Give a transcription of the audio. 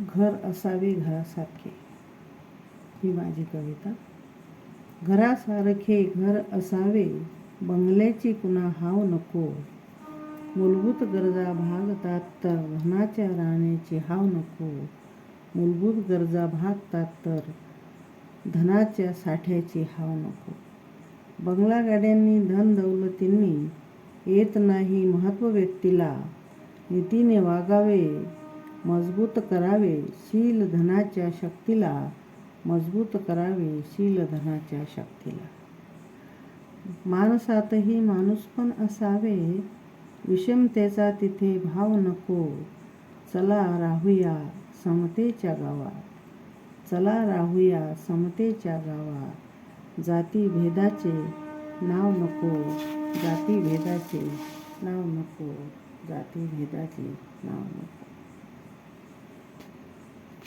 घर असावे घरासारखे. ही माझी कविता. घरासारखे घर असावे बंगल्याची कुणा हाव नको. मूलभूत गरजा भागतात तर धनाच्या राहण्याची हाव नको. मूलभूत गरजा भागतात तर धनाच्या साठ्याची हाव नको. बंगला गाड्यांनी धन दौलतींनी येत नाही महत्त्व व्यक्तीला. नीतीने वागावे मजबूत करावे शील धनाच्या शक्तीला. मजबूत करावे शील धनाच्या शक्तीला. माणसातही माणूसपण असावे. विषमतेचा तिथे भाव नको. चला राहूया समतेच्या गावात. चला राहूया समतेच्या गावात. जातीभेदाचे नाव नको. जातीभेदाचे नाव नको. जातीभेदाचे नाव नको.